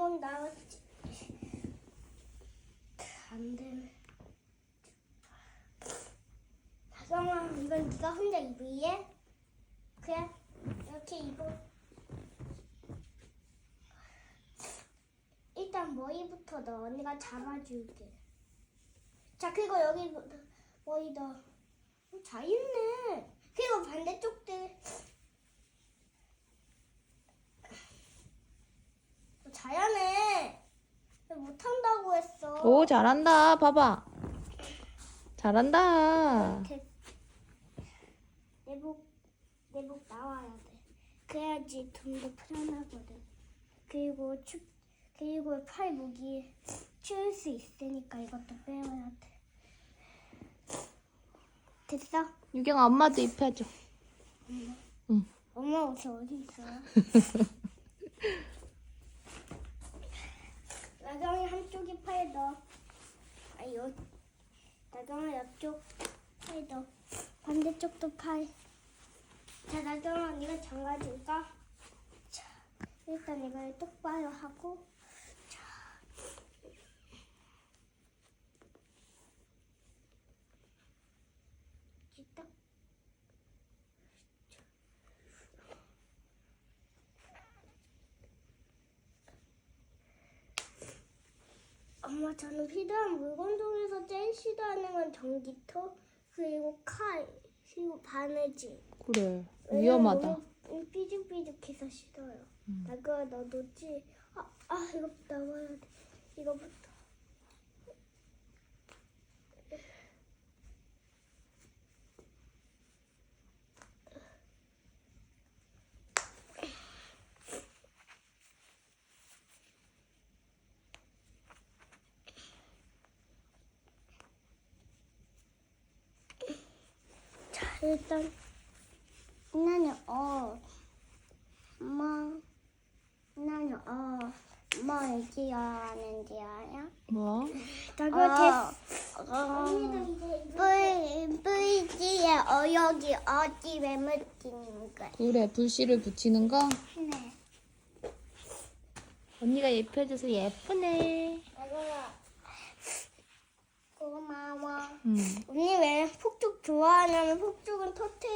구멍 나왔지. 안 되네. 다정아, 이건 네가 혼자 입을래? 그래, 이렇게 입어. 일단 머리부터 넣어. 언니가 잡아줄게. 자, 그리고 여기 머리 넣어. 어, 잘 입네. 그리고 반대쪽도 어, 잘하네. 왜 못한다고 했어. 오 잘한다. 봐봐. 잘한다. 이렇게 내복 내복 나와야 돼. 그래야지 좀더 편하거든. 그리고 축 그리고 팔 무기 치울 수 있으니까 이것도 빼야 돼. 됐어? 유경아 엄마도 입혀줘. 응. 엄마 옷이 어디 있어요? 나경이 한쪽에 팔 넣어. 아, 요, 나경아 옆쪽 팔 넣어. 반대쪽도 팔. 자, 나경아 네가 장가 줄까? 자, 일단 이걸 똑바로 하고. 자. 딱 엄마 저는 필요한 물건 중에서 제일 싫어하는 건 전기톱 그리고 칼 그리고 바느질. 그래. 왜냐면 위험하다. 너무 삐죽삐죽해서 싫어요. 음. 나 그거 넣어뒀지. 아, 아 이거 나와야 돼. 이거부터 자 일단 나는 어 엄마 나는 어 엄마 얘기야 하는지 알아? 뭐? 나불 불지에 어 여기 어디 왜 묻히는 거야? 그래 불씨를 붙이는 거. 네. 언니가 입혀줘서 예쁘네. 고마워. 음. 좋아하냐면 폭죽은 터트